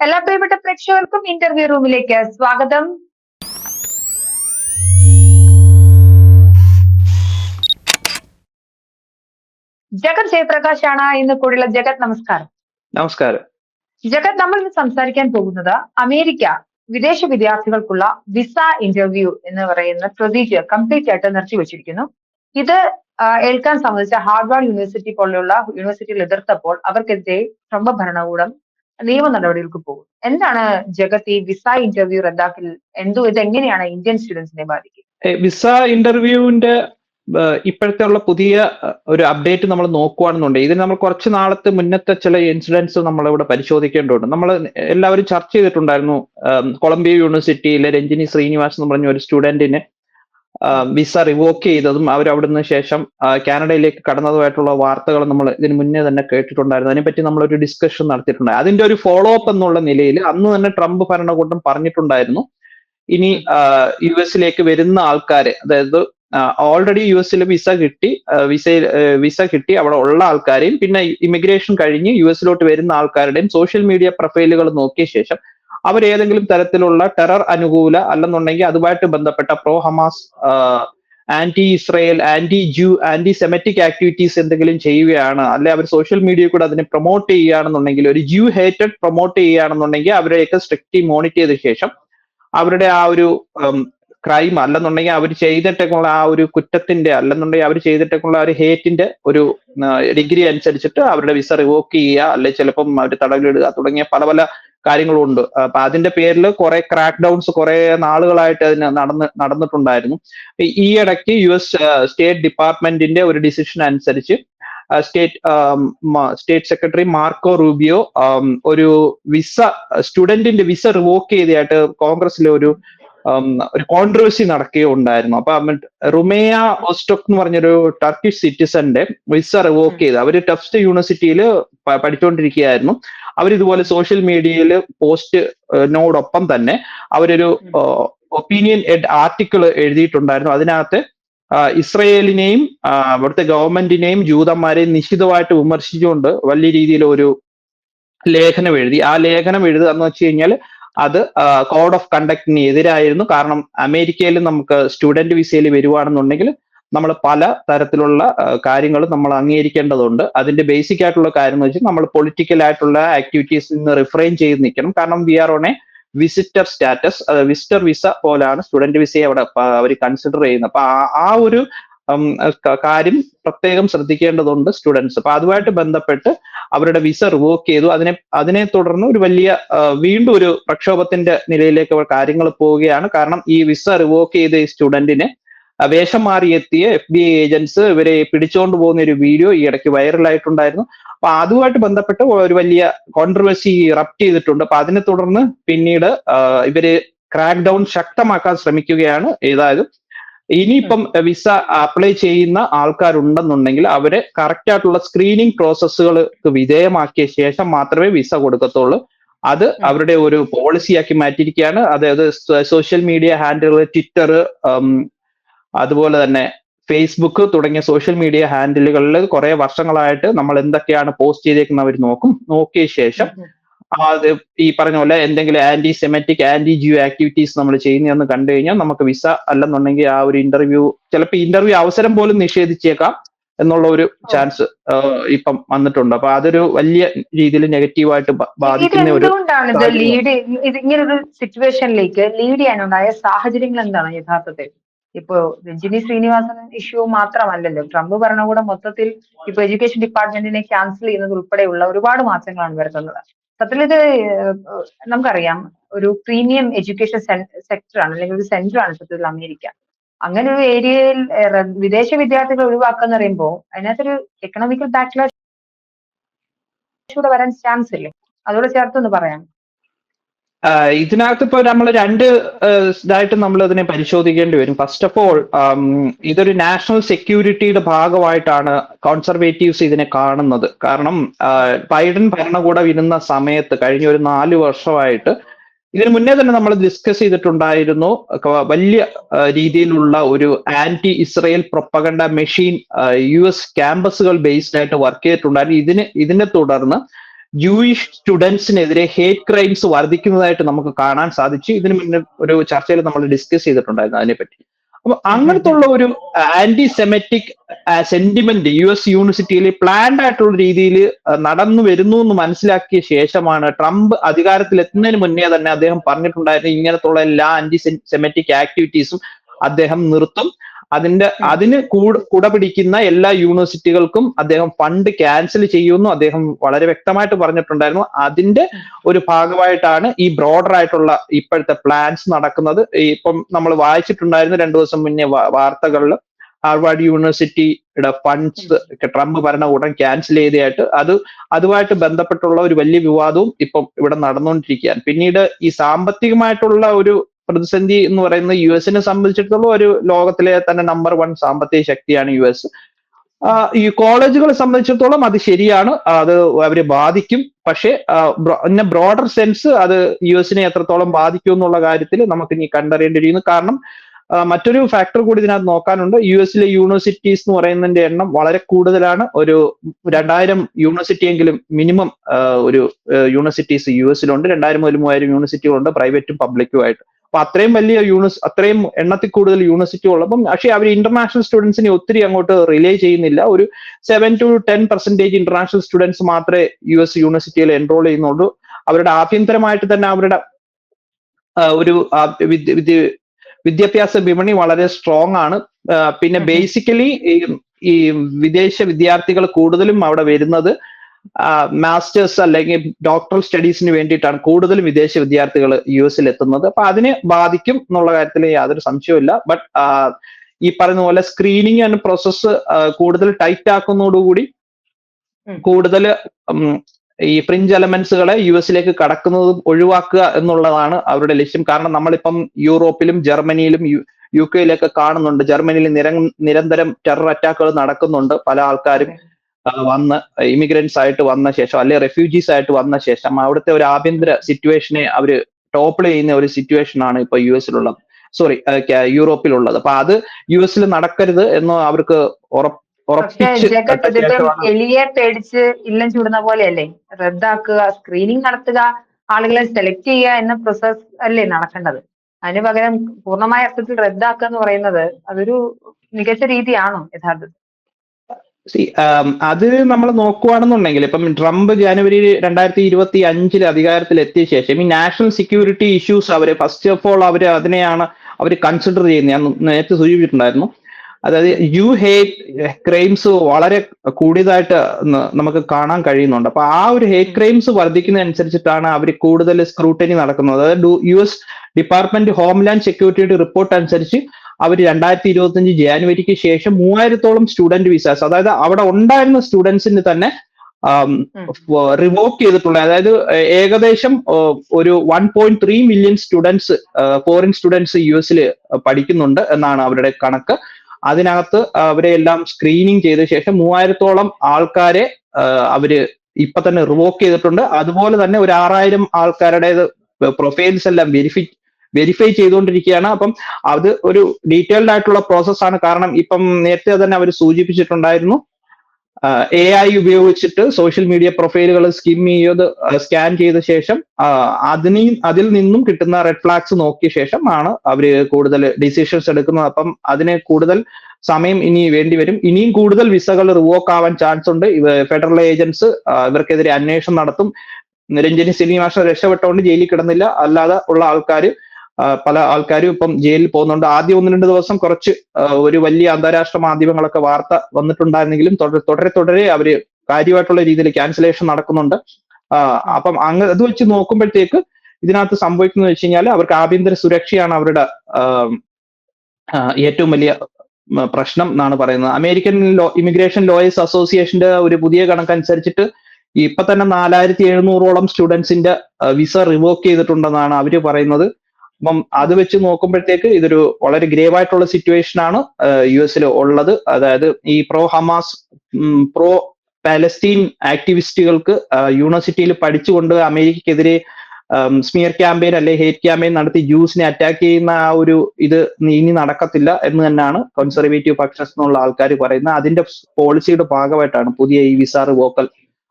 എല്ലാ പ്രിയപ്പെട്ട പ്രേക്ഷകർക്കും ഇന്റർവ്യൂ റൂമിലേക്ക് സ്വാഗതം. ജഗത് ജയപ്രകാശ് ആണ് ഇന്ന് കൂടെയുള്ള. ജഗത് നമസ്കാരം. നമസ്കാരം. ജഗത് നമ്മൾ ഇന്ന് സംസാരിക്കാൻ പോകുന്നത് അമേരിക്ക വിദേശ വിദ്യാർത്ഥികൾക്കുള്ള വിസ ഇന്റർവ്യൂ എന്ന് പറയുന്ന പ്രൊസീജിയർ കംപ്ലീറ്റ് ആയിട്ട് നിർത്തിവെച്ചിരിക്കുന്നു ഇത് ഏൽക്കാൻ സംബന്ധിച്ച ഹാർവാർഡ് യൂണിവേഴ്സിറ്റി പോലെയുള്ള യൂണിവേഴ്സിറ്റികൾ എതിർത്തപ്പോൾ അവർക്കെതിരെ ട്രംപ് ഭരണകൂടം നിയമ നടപടികൾക്ക് പോകും. എന്താണ് ജഗത് ഈ വിസ ഇന്റർവ്യൂ റദ്ദാക്കൽ? എന്തോ ഇത് എങ്ങനെയാണ് ഇന്ത്യൻ സ്റ്റുഡൻസിനെ ബാധിക്കുക? വിസ ഇന്റർവ്യൂവിന്റെ ഇപ്പോഴത്തെ ഉള്ള പുതിയ ഒരു അപ്ഡേറ്റ് നമ്മൾ നോക്കുകയാണെന്നുണ്ടെങ്കിൽ ഇതിന് നമ്മൾ കുറച്ച് നാളത്തെ മുന്നത്തെ ചില ഇൻസിഡൻസ് നമ്മൾ ഇവിടെ പരിശോധിക്കേണ്ടതുണ്ട്. നമ്മൾ എല്ലാവരും ചർച്ച ചെയ്തിട്ടുണ്ടായിരുന്നു കൊളംബിയ യൂണിവേഴ്സിറ്റിയിലെ രഞ്ജിനി ശ്രീനിവാസ് എന്ന് പറഞ്ഞ ഒരു സ്റ്റുഡന്റിന് വിസ റിവോക്ക് ചെയ്തതും അവർ അവിടുന്ന് ശേഷം കാനഡയിലേക്ക് കടന്നതുമായിട്ടുള്ള വാർത്തകൾ നമ്മൾ ഇതിന് മുന്നേ തന്നെ കേട്ടിട്ടുണ്ടായിരുന്നു. അതിനെപ്പറ്റി നമ്മൾ ഒരു ഡിസ്കഷൻ നടത്തിയിട്ടുണ്ടായിരുന്നു അതിന്റെ ഒരു ഫോളോ അപ്പ് എന്നുള്ള നിലയിൽ അന്ന് തന്നെ ട്രംപ് ഭരണകൂടം പറഞ്ഞിട്ടുണ്ടായിരുന്നു. ഇനി യു എസിലേക്ക് വരുന്ന ആൾക്കാരെ അതായത് ഓൾറെഡി യു എസിൽ വിസ കിട്ടി വിസ വിസ കിട്ടി അവിടെ ഉള്ള ആൾക്കാരെയും പിന്നെ ഇമിഗ്രേഷൻ കഴിഞ്ഞ് യു എസിലോട്ട് വരുന്ന ആൾക്കാരുടെയും സോഷ്യൽ മീഡിയ പ്രൊഫൈലുകൾ നോക്കിയ ശേഷം അവർ ഏതെങ്കിലും തരത്തിലുള്ള ടെറർ അനുകൂല അല്ലെന്നുണ്ടെങ്കിൽ അതുമായിട്ട് ബന്ധപ്പെട്ട pro Hamas anti Israel anti Jew anti Semitic activities എന്തെങ്കിലും ചെയ്യുകയാണ്. അല്ലെ അവർ സോഷ്യൽ മീഡിയ കൂടെ അതിനെ പ്രൊമോട്ട് ചെയ്യുകയാണെന്നുണ്ടെങ്കിൽ ഒരു ജ്യൂ ഹേറ്റഡ് പ്രൊമോട്ട് ചെയ്യുകയാണെന്നുണ്ടെങ്കിൽ അവരെയൊക്കെ സ്ട്രിക്റ്റ്ലി മോണിറ്റർ ചെയ്ത ശേഷം അവരുടെ ആ ഒരു ക്രൈം അല്ലെന്നുണ്ടെങ്കിൽ അവർ ചെയ്തിട്ടേക്കുള്ള ആ ഒരു കുറ്റത്തിന്റെ അല്ലെന്നുണ്ടെങ്കിൽ അവർ ചെയ്തിട്ടേക്കുള്ള ആ ഒരു ഹേറ്റിന്റെ ഒരു ഡിഗ്രി അനുസരിച്ചിട്ട് അവരുടെ വിസ റിവോക്ക് ചെയ്യുക അല്ലെ ചിലപ്പം അവർ തടവിലിടുക തുടങ്ങിയ പല പല കാര്യങ്ങളും ഉണ്ട് അപ്പൊ അതിന്റെ പേരിൽ കുറെ ക്രാക്ക് ഡൗൺസ് കുറെ നാളുകളായിട്ട് അതിന് നടന്ന് നടന്നിട്ടുണ്ടായിരുന്നു. ഈ- ഇടയ്ക്ക് യു എസ് സ്റ്റേറ്റ് ഡിപ്പാർട്ട്മെന്റിന്റെ ഒരു ഡിസിഷൻ അനുസരിച്ച് state state secretary Marco Rubio ഒരു വിസ സ്റ്റുഡന്റിന്റെ വിസ റിവോക്ക് ചെയ്തതായിട്ട് കോൺഗ്രസിലെ ഒരു ഒരു കോൺട്രവേഴ്സി നടക്കുകയുണ്ടായിരുന്നു. അപ്പൊ റുമേയ ഓസ്റ്റോക്ക് എന്ന് പറഞ്ഞൊരു ടർക്കിഷ് സിറ്റിസന്റെ വിസ റിവോക്ക് ചെയ്ത്. അവർ ടഫ്സ്റ്റ് യൂണിവേഴ്സിറ്റിയിൽ പഠിച്ചുകൊണ്ടിരിക്കുകയായിരുന്നു അവരിതുപോലെ സോഷ്യൽ മീഡിയയിൽ പോസ്റ്റ് നോടൊപ്പം തന്നെ അവരൊരു ഒപ്പീനിയൻ ആർട്ടിക്കിൾ എഴുതിയിട്ടുണ്ടായിരുന്നു. അതിനകത്ത് ഇസ്രയേലിനെയും അവിടുത്തെ ഗവൺമെന്റിനെയും ജൂതന്മാരെയും നിശ്ചിതമായിട്ട് വിമർശിച്ചുകൊണ്ട് വലിയ രീതിയിൽ ഒരു ലേഖനം എഴുതി. ആ ലേഖനം എഴുതുക എന്ന് വെച്ച് കഴിഞ്ഞാൽ അത് കോഡ് ഓഫ് കണ്ടക്ടിന് എതിരായിരുന്നു. കാരണം അമേരിക്കയിൽ നമുക്ക് സ്റ്റുഡന്റ് വിസയിൽ വരുവാണെന്നുണ്ടെങ്കിൽ നമ്മൾ പല തരത്തിലുള്ള കാര്യങ്ങൾ നമ്മൾ അംഗീകരിക്കേണ്ടതുണ്ട്. അതിന്റെ ബേസിക് ആയിട്ടുള്ള കാര്യം എന്ന് വെച്ചാൽ നമ്മൾ പൊളിറ്റിക്കൽ ആയിട്ടുള്ള ആക്ടിവിറ്റീസ് നിന്ന് റിഫ്രെയിൻ ചെയ്ത് നിൽക്കണം. കാരണം we are on a visitor status visitor visa പോലാണ് സ്റ്റുഡന്റ് വിസയെ അവിടെ അവർ കൺസിഡർ ചെയ്യുന്നത്. അപ്പൊ ആ- ഒരു കാര്യം പ്രത്യേകം ശ്രദ്ധിക്കേണ്ടതുണ്ട് സ്റ്റുഡൻസ്. അപ്പൊ അതുമായിട്ട് ബന്ധപ്പെട്ട് അവരുടെ വിസ റിവോക്ക് ചെയ്തു. അതിനെ അതിനെ തുടർന്ന് ഒരു വലിയ വീണ്ടും ഒരു പ്രക്ഷോഭത്തിന്റെ നിലയിലേക്ക് അവർ കാര്യങ്ങൾ പോവുകയാണ്. കാരണം ഈ വിസ റിവോക്ക് ചെയ്ത ഈ സ്റ്റുഡന്റിനെ വേഷം മാറിയെത്തിയ എഫ് ബി ഐ ഏജൻസ് ഇവരെ പിടിച്ചുകൊണ്ട് പോകുന്ന ഒരു വീഡിയോ ഈ ഇടയ്ക്ക് വൈറലായിട്ടുണ്ടായിരുന്നു. അപ്പൊ അതുമായിട്ട് ബന്ധപ്പെട്ട് ഒരു വലിയ കോൺട്രവേഴ്സി ഇറപ്റ്റ് ചെയ്തിട്ടുണ്ട്. അപ്പൊ അതിനെ തുടർന്ന് പിന്നീട് ഇവർ ക്രാക്ക് ഡൗൺ ശക്തമാക്കാൻ ശ്രമിക്കുകയാണ്. ഏതായാലും ഇനിയിപ്പം വിസ അപ്ലൈ ചെയ്യുന്ന ആൾക്കാരുണ്ടെന്നുണ്ടെങ്കിൽ അവരെ കറക്റ്റ് ആയിട്ടുള്ള സ്ക്രീനിങ് പ്രോസസ്സുകൾക്ക് വിധേയമാക്കിയ ശേഷം മാത്രമേ വിസ കൊടുക്കത്തുള്ളൂ. അത് അവരുടെ ഒരു പോളിസിയാക്കി മാറ്റിയിരിക്കുകയാണ്. അതായത് സോഷ്യൽ മീഡിയ ഹാൻഡിലുകൾ ട്വിറ്റർ അതുപോലെ തന്നെ ഫേസ്ബുക്ക് തുടങ്ങിയ സോഷ്യൽ മീഡിയ ഹാൻഡിലുകളിൽ കുറെ വർഷങ്ങളായിട്ട് നമ്മൾ എന്തൊക്കെയാണ് പോസ്റ്റ് ചെയ്തേക്കുന്നത് അവർ നോക്കും. നോക്കിയ ശേഷം അത് ഈ പറഞ്ഞ പോലെ എന്തെങ്കിലും anti Semitic anti Jew activities നമ്മൾ ചെയ്യുന്നതെന്ന് കണ്ടു കഴിഞ്ഞാൽ നമുക്ക് വിസ അല്ലെന്നുണ്ടെങ്കിൽ ആ ഒരു ഇന്റർവ്യൂ ചിലപ്പോൾ ഇന്റർവ്യൂ അവസരം പോലും നിഷേധിച്ചേക്കാം എന്നുള്ള ഒരു ചാൻസ് ഇപ്പം വന്നിട്ടുണ്ട്. അപ്പൊ അതൊരു വലിയ രീതിയിൽ നെഗറ്റീവായിട്ട് ബാധിക്കുന്ന ഒരു ലീഡ് ഇങ്ങനൊരു സിറ്റുവേഷനിലേക്ക് ലീഡ് ചെയ്യാനുണ്ടായ സാഹചര്യങ്ങൾ എന്താണ് യഥാർത്ഥത്തിൽ? ഇപ്പോ രഞ്ജിനി ശ്രീനിവാസൻ ഇഷ്യൂ മാത്രമല്ലല്ലോ. ട്രംപ് ഭരണകൂടം മൊത്തത്തിൽ ഇപ്പൊ എഡ്യൂക്കേഷൻ ഡിപ്പാർട്ട്മെന്റിനെ ക്യാൻസൽ ചെയ്യുന്നത് ഉൾപ്പെടെയുള്ള ഒരുപാട് മാറ്റങ്ങളാണ് വരുത്തുന്നത് സത്യത്തിൽ ഇത് നമുക്കറിയാം. ഒരു പ്രീമിയം എഡ്യൂക്കേഷൻ സെക്ടർ ആണ് അല്ലെങ്കിൽ ഒരു സെന്റർ ആണ് സത്യത്തിൽ അമേരിക്ക. അങ്ങനെ ഒരു ഏരിയയിൽ വിദേശ വിദ്യാർത്ഥികൾ ഒഴിവാക്കാന്ന് പറയുമ്പോൾ അതിനകത്തൊരു എക്കണോമിക്കൽ ബാക്ക്ലാഷ് കൂടെ വരാൻ ചാൻസ് ഇല്ലേ? അതോടെ ചേർത്തൊന്ന് പറയാം ഇതിനകത്ത് ഇപ്പോൾ നമ്മൾ രണ്ട് ഇതായിട്ട് നമ്മൾ ഇതിനെ പരിശോധിക്കേണ്ടി വരും. ഫസ്റ്റ് ഓഫ് ഓൾ ഇതൊരു നാഷണൽ സെക്യൂരിറ്റിയുടെ ഭാഗമായിട്ടാണ് കോൺസർവേറ്റീവ്സ് ഇതിനെ കാണുന്നത്. കാരണം ബൈഡൻ ഭരണകൂടം ഇരുന്ന സമയത്ത് കഴിഞ്ഞ ഒരു നാല് വർഷമായിട്ട് ഇതിനു മുന്നേ തന്നെ നമ്മൾ ഡിസ്കസ് ചെയ്തിട്ടുണ്ടായിരുന്നു വലിയ രീതിയിലുള്ള ഒരു anti Israel propaganda machine U S ക്യാമ്പസുകൾ based ആയിട്ട് വർക്ക് ചെയ്തിട്ടുണ്ടായിരുന്നു. ഇതിന് ഇതിനെ തുടർന്ന് ജൂയിഷ് സ്റ്റുഡൻസിനെതിരെ ഹേറ്റ് ക്രൈംസ് വർദ്ധിക്കുന്നതായിട്ട് നമുക്ക് കാണാൻ സാധിച്ചു. ഇതിനു മുന്നേ ഒരു ചർച്ചയിൽ നമ്മൾ ഡിസ്കസ് ചെയ്തിട്ടുണ്ടായിരുന്നു അതിനെപ്പറ്റി. അപ്പൊ അങ്ങനത്തെ ഉള്ള ഒരു anti Semitic sentiment U S യൂണിവേഴ്സിറ്റിയിൽ പ്ലാൻഡ് ആയിട്ടുള്ള രീതിയിൽ നടന്നു വരുന്നു എന്ന് മനസ്സിലാക്കിയ ശേഷമാണ് ട്രംപ് അധികാരത്തിൽ എത്തുന്നതിന് മുന്നേ തന്നെ അദ്ദേഹം പറഞ്ഞിട്ടുണ്ടായിരുന്നു ഇങ്ങനത്തുള്ള എല്ലാ ആന്റി സെമറ്റിക് ആക്ടിവിറ്റീസും അദ്ദേഹം നിർത്തും. അതിന്റെ അതിന് കൂട് കുട പിടിക്കുന്ന എല്ലാ യൂണിവേഴ്സിറ്റികൾക്കും അദ്ദേഹം ഫണ്ട് ക്യാൻസൽ ചെയ്യുമെന്നും അദ്ദേഹം വളരെ വ്യക്തമായിട്ട് പറഞ്ഞിട്ടുണ്ടായിരുന്നു. അതിന്റെ ഒരു ഭാഗമായിട്ടാണ് ഈ ബ്രോഡർ ആയിട്ടുള്ള ഇപ്പോഴത്തെ പ്ലാൻസ് നടക്കുന്നത്. ഇപ്പം നമ്മൾ വായിച്ചിട്ടുണ്ടായിരുന്നു രണ്ടു ദിവസം മുന്നേ വാർത്തകളിൽ ഹാർവാർഡ് യൂണിവേഴ്സിറ്റിയുടെ ഫണ്ട്സ് ട്രംപ് ഉടൻ ക്യാൻസൽ ചെയ്തതായിട്ട് അത് അതുമായിട്ട് ബന്ധപ്പെട്ടുള്ള ഒരു വലിയ വിവാദവും ഇപ്പം ഇവിടെ നടന്നുകൊണ്ടിരിക്കുകയാണ്. പിന്നീട് ഈ സാമ്പത്തികമായിട്ടുള്ള ഒരു പ്രതിസന്ധി എന്ന് പറയുന്നത് യു എസിനെ സംബന്ധിച്ചിടത്തോളം ഒരു ലോകത്തിലെ തന്നെ നമ്പർ വൺ സാമ്പത്തിക ശക്തിയാണ് യു എസ് ഈ കോളേജുകളെ സംബന്ധിച്ചിടത്തോളം അത് ശരിയാണ്. അത് അവരെ ബാധിക്കും. പക്ഷേ പിന്നെ ബ്രോഡർ സെൻസ് അത് യു എസിനെ എത്രത്തോളം ബാധിക്കും എന്നുള്ള കാര്യത്തിൽ നമുക്ക് ഇനി കണ്ടറിയേണ്ടിയിരിക്കുന്നു കാരണം മറ്റൊരു ഫാക്ടർ കൂടി ഇതിനകത്ത് നോക്കാനുണ്ട്. യു എസിലെ യൂണിവേഴ്സിറ്റീസ് എന്ന് പറയുന്നതിന്റെ എണ്ണം വളരെ കൂടുതലാണ്. ഒരു രണ്ടായിരം യൂണിവേഴ്സിറ്റി എങ്കിലും മിനിമം ഒരു യൂണിവേഴ്സിറ്റീസ് യു എസിലുണ്ട് രണ്ടായിരം മുതൽ മൂവായിരം യൂണിവേഴ്സിറ്റികളുണ്ട് പ്രൈവറ്റും പബ്ലിക്കും ആയിട്ട്. അപ്പൊ അത്രയും വലിയ യൂണിസ് അത്രയും എണ്ണത്തിൽ കൂടുതൽ യൂണിവേഴ്സിറ്റി ഉള്ളപ്പം പക്ഷേ അവർ ഇന്റർനാഷണൽ സ്റ്റുഡൻസിനെ ഒത്തിരി അങ്ങോട്ട് റിലേ ചെയ്യുന്നില്ല. ഒരു seven to ten percentage international students മാത്രമേ യു എസ് യൂണിവേഴ്സിറ്റിയിൽ എൻറോൾ ചെയ്യുന്നുള്ളൂ. അവരുടെ ആഭ്യന്തരമായിട്ട് തന്നെ അവരുടെ ഒരു വിദ്യ വിദ്യാഭ്യാസ വിപണി വളരെ സ്ട്രോങ് ആണ്. പിന്നെ ബേസിക്കലി ഈ വിദേശ വിദ്യാർത്ഥികൾ കൂടുതലും അവിടെ വരുന്നത് മാസ്റ്റേഴ്സ് അല്ലെങ്കിൽ ഡോക്ടറൽ സ്റ്റഡീസിന് വേണ്ടിയിട്ടാണ് കൂടുതലും വിദേശ വിദ്യാർത്ഥികൾ യു എസിൽ എത്തുന്നത്. അപ്പൊ അതിനെ ബാധിക്കും എന്നുള്ള കാര്യത്തിൽ യാതൊരു സംശയവുമില്ല. ബട്ട് ഈ പറയുന്ന പോലെ സ്ക്രീനിങ് ആൻഡ് പ്രോസസ് കൂടുതൽ ടൈറ്റ് ആക്കുന്നതോടുകൂടി കൂടുതൽ ഈ ഫ്രിഞ്ച് എലമെന്റ്സുകളെ യു എസിലേക്ക് കടക്കുന്നത് ഒഴിവാക്കുക എന്നുള്ളതാണ് അവരുടെ ലക്ഷ്യം. കാരണം നമ്മളിപ്പം യൂറോപ്പിലും ജർമ്മനിയിലും യു കെയിലൊക്കെ കാണുന്നുണ്ട്. ജർമ്മനിയിൽ നിര നിരന്തരം ടെറർ അറ്റാക്കുകൾ നടക്കുന്നുണ്ട് പല ആൾക്കാരും. വന്ന് ഇമിഗ്രൻസ് ആയിട്ട് വന്ന ശേഷം അല്ലെ റെഫ്യൂജീസ് ആയിട്ട് വന്ന ശേഷം അവിടുത്തെ ഒരു ആഭ്യന്തര സിറ്റുവേഷനെ അവർ ടോപ്പിൾ ചെയ്യുന്ന ഒരു സിറ്റുവേഷൻ ആണ് ഇപ്പൊ യു എസിലുള്ളത് സോറി യൂറോപ്പിലുള്ളത്. അപ്പൊ അത് യു എസിൽ നടക്കരുത് എന്ന് അവർക്ക് ഉറപ്പ് എലിയെ പേടിച്ച് ഇല്ലം ചൂടുന്ന പോലെയല്ലേ? റദ്ദാക്കുക സ്ക്രീനിങ് നടത്തുക ആളുകളെ സെലക്ട് ചെയ്യുക എന്ന പ്രോസസ് അല്ലേ നടക്കേണ്ടത്? അതിന് പകരം പൂർണമായ അർത്ഥത്തിൽ റദ്ദാക്കുക എന്ന് പറയുന്നത് അതൊരു മികച്ച രീതിയാണോ യഥാർത്ഥത്തിൽ? അത് നമ്മൾ നോക്കുകയാണെന്നുണ്ടെങ്കിൽ ഇപ്പം ട്രംപ് ജനുവരി രണ്ടായിരത്തി ഇരുപത്തി അഞ്ചിൽ അധികാരത്തിൽ എത്തിയ ശേഷം ഈ നാഷണൽ സെക്യൂരിറ്റി ഇഷ്യൂസ് അവർ ഫസ്റ്റ് ഓഫ് ഓൾ അവർ അതിനെയാണ് അവർ കൺസിഡർ ചെയ്യുന്നത്. ഞാൻ നേരത്തെ സൂചിപ്പിച്ചിട്ടുണ്ടായിരുന്നു. അതായത് യു ഹേറ്റ് ക്രൈംസ് വളരെ കൂടിയതായിട്ട് നമുക്ക് കാണാൻ കഴിയുന്നുണ്ട്. അപ്പൊ ആ ഒരു ഹേറ്റ് ക്രൈംസ് വർദ്ധിക്കുന്നതനുസരിച്ചിട്ടാണ് അവർ കൂടുതൽ സ്ക്രൂട്ടനി നടക്കുന്നത്. അതായത് യു എസ് ഡിപ്പാർട്ട്മെന്റ് ഹോംലാൻഡ് സെക്യൂരിറ്റിയുടെ റിപ്പോർട്ട് അനുസരിച്ച് അവർ രണ്ടായിരത്തി ഇരുപത്തിയഞ്ച് ജാനുവരിക്ക് ശേഷം മൂവായിരത്തോളം സ്റ്റുഡന്റ് വിസാസ് അതായത് അവിടെ ഉണ്ടായിരുന്ന സ്റ്റുഡൻസിന് തന്നെ റിവോക്ക് ചെയ്തിട്ടുള്ള അതായത് ഏകദേശം ഒരു one point three million students foreign students U എസിൽ പഠിക്കുന്നുണ്ട് എന്നാണ് അവരുടെ കണക്ക്. അതിനകത്ത് അവരെ എല്ലാം സ്ക്രീനിങ് ചെയ്ത ശേഷം മൂവായിരത്തോളം ആൾക്കാരെ അവർ ഇപ്പൊ തന്നെ റിവോക്ക് ചെയ്തിട്ടുണ്ട്. അതുപോലെ തന്നെ ഒരു ആറായിരം ആൾക്കാരുടെ പ്രൊഫൈൽസ് എല്ലാം വെരിഫൈ വെരിഫൈ ചെയ്തുകൊണ്ടിരിക്കുകയാണ്. അപ്പം അത് ഒരു ഡീറ്റെയിൽഡ് ആയിട്ടുള്ള പ്രോസസ്സാണ് കാരണം ഇപ്പം നേരത്തെ തന്നെ അവർ സൂചിപ്പിച്ചിട്ടുണ്ടായിരുന്നു. എ ഐ ഉപയോഗിച്ചിട്ട് സോഷ്യൽ മീഡിയ പ്രൊഫൈലുകൾ സ്കിം ചെയ്ത് സ്കാൻ ചെയ്ത ശേഷം അതിന് അതിൽ നിന്നും കിട്ടുന്ന റെഡ് ഫ്ലാഗ്സ് നോക്കിയ ശേഷം ആണ് അവർ കൂടുതൽ ഡിസിഷൻസ് എടുക്കുന്നത്. അപ്പം അതിന് കൂടുതൽ സമയം ഇനി വേണ്ടി വരും. ഇനിയും കൂടുതൽ വിസകൾ റിവോക്ക് ആവാൻ ചാൻസ് ഉണ്ട്. ഫെഡറൽ ഏജൻസ് ഇവർക്കെതിരെ അന്വേഷണം നടത്തും. രഞ്ജനി ശ്രീനിവാസൻ രക്ഷപ്പെട്ടുകൊണ്ട് ജയിലിൽ കിടന്നില്ല. അല്ലാതെ ഉള്ള ആൾക്കാർ പല ആൾക്കാരും ഇപ്പം ജയിലിൽ പോകുന്നുണ്ട്. ആദ്യം ഒന്ന് രണ്ട് ദിവസം കുറച്ച് ഒരു വലിയ അന്താരാഷ്ട്ര മാധ്യമങ്ങളൊക്കെ വാർത്ത വന്നിട്ടുണ്ടായിരുന്നെങ്കിലും തുടരെ തുടരെ അവർ കാര്യമായിട്ടുള്ള രീതിയിൽ ക്യാൻസലേഷൻ നടക്കുന്നുണ്ട്. അപ്പം അങ്ങ് അത് വെച്ച് നോക്കുമ്പോഴത്തേക്ക് ഇതിനകത്ത് സംഭവിക്കുന്നത് വെച്ച് കഴിഞ്ഞാൽ അവർക്ക് ആഭ്യന്തര സുരക്ഷയാണ് അവരുടെ ഏറ്റവും വലിയ പ്രശ്നം എന്നാണ് പറയുന്നത്. അമേരിക്കൻ ലോ ഇമിഗ്രേഷൻ ലോയേഴ്സ് അസോസിയേഷന്റെ ഒരു പുതിയ കണക്കനുസരിച്ചിട്ട് ഇപ്പൊ തന്നെ നാലായിരത്തി എഴുന്നൂറോളം സ്റ്റുഡൻസിന്റെ വിസ റിവോക്ക് ചെയ്തിട്ടുണ്ടെന്നാണ് അവർ പറയുന്നത്. അപ്പം അത് വെച്ച് നോക്കുമ്പോഴത്തേക്ക് ഇതൊരു വളരെ ഗ്രേവ് ആയിട്ടുള്ള സിറ്റുവേഷൻ ആണ് യു എസിൽ ഉള്ളത്. അതായത് ഈ പ്രോ ഹമാസ് പ്രോ പാലസ്തീൻ ആക്ടിവിസ്റ്റുകൾക്ക് യൂണിവേഴ്സിറ്റിയിൽ പഠിച്ചുകൊണ്ട് അമേരിക്കക്കെതിരെ സ്മിയർ ക്യാമ്പയിൻ അല്ലെ ഹേറ്റ് ക്യാമ്പയിൻ നടത്തി ജ്യൂസിനെ അറ്റാക്ക് ചെയ്യുന്ന ആ ഒരു ഇത് ഇനി നടക്കത്തില്ല എന്ന് തന്നെയാണ് കൺസർവേറ്റീവ് പക്ഷസ് എന്നുള്ള ആൾക്കാർ പറയുന്നത്. അതിന്റെ പോളിസിയുടെ ഭാഗമായിട്ടാണ് പുതിയ ഈ വിസ വോക്കൽ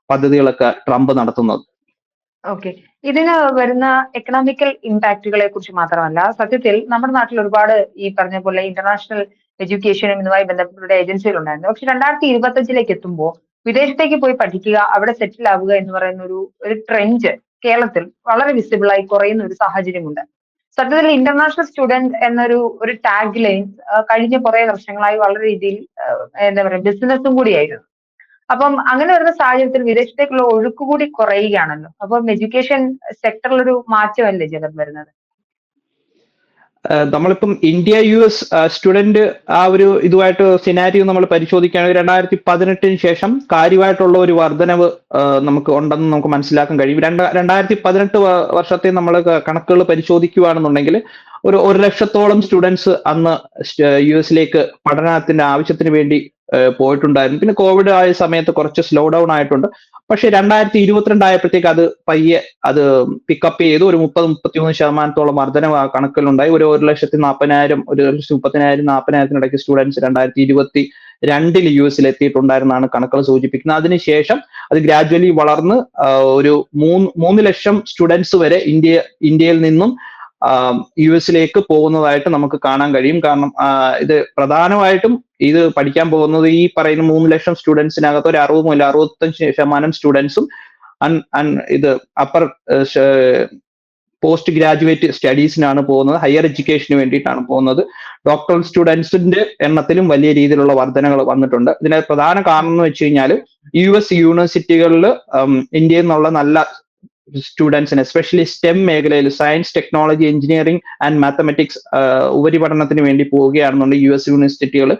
പദ്ധതികളൊക്കെ ട്രംപ് നടത്തുന്നത്. ഓക്കെ ഇതിന് വരുന്ന എക്കണോമിക്കൽ ഇമ്പാക്റ്റുകളെ കുറിച്ച് മാത്രമല്ല സത്യത്തിൽ നമ്മുടെ നാട്ടിൽ ഒരുപാട് ഈ പറഞ്ഞ പോലെ ഇന്റർനാഷണൽ എഡ്യൂക്കേഷനും ഇതുമായി ബന്ധപ്പെട്ട ഏജൻസികൾ ഉണ്ടായിരുന്നു പക്ഷെ രണ്ടായിരത്തി ഇരുപത്തഞ്ചിലേക്ക് എത്തുമ്പോൾ വിദേശത്തേക്ക് പോയി പഠിക്കുക അവിടെ സെറ്റിൽ ആവുക എന്ന് പറയുന്ന ഒരു ഒരു ട്രെൻഡ് കേരളത്തിൽ വളരെ വിസിബിൾ ആയി കുറയുന്ന ഒരു സാഹചര്യമുണ്ട്. സത്യത്തിൽ ഇന്റർനാഷണൽ സ്റ്റുഡന്റ് എന്നൊരു ഒരു ടാഗ് ലൈൻ കഴിഞ്ഞ കുറെ വർഷങ്ങളായി വളരെ രീതിയിൽ എന്താ പറയുക ബിസിനസ്സും കൂടിയായിരുന്നു. അപ്പം അങ്ങനെ വരുന്ന സാഹചര്യത്തിൽ വിദേശത്തേക്കുള്ള ഒഴുക്ക് കൂടി കുറയുകയാണല്ലോ. അപ്പം എഡ്യൂക്കേഷൻ സെക്ടറിൽ ഒരു മാറ്റമല്ലേ ജഗത് വരുന്നത്? നമ്മളിപ്പം ഇന്ത്യ യു എസ് സ്റ്റുഡന്റ് ആ ഒരു ഇതുമായിട്ട് സിനാരിയോ നമ്മൾ പരിശോധിക്കുകയാണെങ്കിൽ രണ്ടായിരത്തി പതിനെട്ടിന് ശേഷം കാര്യമായിട്ടുള്ള ഒരു വർധനവ് നമുക്ക് ഉണ്ടെന്ന് നമുക്ക് മനസ്സിലാക്കാൻ കഴിയും. രണ്ട് രണ്ടായിരത്തി പതിനെട്ട് വർഷത്തെ നമ്മൾ കണക്കുകൾ പരിശോധിക്കുകയാണെന്നുണ്ടെങ്കിൽ ഒരു ഒരു ലക്ഷത്തോളം സ്റ്റുഡൻസ് അന്ന് യു എസിലേക്ക് പഠനത്തിന്റെ ആവശ്യത്തിന് വേണ്ടി പോയിട്ടുണ്ടായിരുന്നു. പിന്നെ കോവിഡ് ആയ സമയത്ത് കുറച്ച് സ്ലോ ഡൗൺ ആയിട്ടുണ്ട്. പക്ഷെ രണ്ടായിരത്തി ഇരുപത്തിരണ്ട് ആയപ്പോഴത്തേക്ക് അത് പയ്യെ അത് പിക്കപ്പ് ചെയ്ത്. ഒരു മുപ്പത് മുപ്പത്തിമൂന്ന് ശതമാനത്തോളം വർധന കണക്കിലുണ്ടായി. ഒരു ഒരു ലക്ഷത്തി നാൽപ്പതിനായിരം ഒരു ലക്ഷത്തി മുപ്പതിനായിരം നാൽപ്പതിനായിരത്തിനിടയ്ക്ക് സ്റ്റുഡൻസ് രണ്ടായിരത്തി ഇരുപത്തി രണ്ടിൽ യു എസിൽ എത്തിയിട്ടുണ്ടായിരുന്നാണ് കണക്കുകൾ സൂചിപ്പിക്കുന്നത്. അതിനുശേഷം അത് ഗ്രാജുവലി വളർന്ന് ഒരു മൂന്ന് മൂന്ന് ലക്ഷം സ്റ്റുഡൻസ് വരെ ഇന്ത്യ ഇന്ത്യയിൽ നിന്നും യു എസിലേക്ക് പോകുന്നതായിട്ട് നമുക്ക് കാണാൻ കഴിയും. കാരണം ഇത് പ്രധാനമായിട്ടും ഇത് പഠിക്കാൻ പോകുന്നത് ഈ പറയുന്ന മൂന്ന് ലക്ഷം സ്റ്റുഡൻസിനകത്ത് ഒരു അറുപത് മുതൽ അറുപത്തഞ്ച് ശതമാനം സ്റ്റുഡൻസും ഇത് അപ്പർ പോസ്റ്റ് ഗ്രാജുവേറ്റ് സ്റ്റഡീസിനാണ് പോകുന്നത്. ഹയർ എഡ്യൂക്കേഷന് വേണ്ടിയിട്ടാണ് പോകുന്നത്. ഡോക്ടറൽ സ്റ്റുഡൻസിന്റെ എണ്ണത്തിലും വലിയ രീതിയിലുള്ള വർധനകൾ വന്നിട്ടുണ്ട്. ഇതിന് പ്രധാന കാരണം എന്ന് വെച്ച് കഴിഞ്ഞാൽ യു എസ് യൂണിവേഴ്സിറ്റികളിൽ ഇന്ത്യയിൽ നിന്നുള്ള നല്ല സ്റ്റുഡൻസിന് എസ്പെഷ്യലി സ്റ്റെം മേഖലയിൽ science technology engineering and mathematics ഉപരിപഠനത്തിന് വേണ്ടി പോവുകയാണെന്നുണ്ടെങ്കിൽ യു എസ് യൂണിവേഴ്സിറ്റികൾ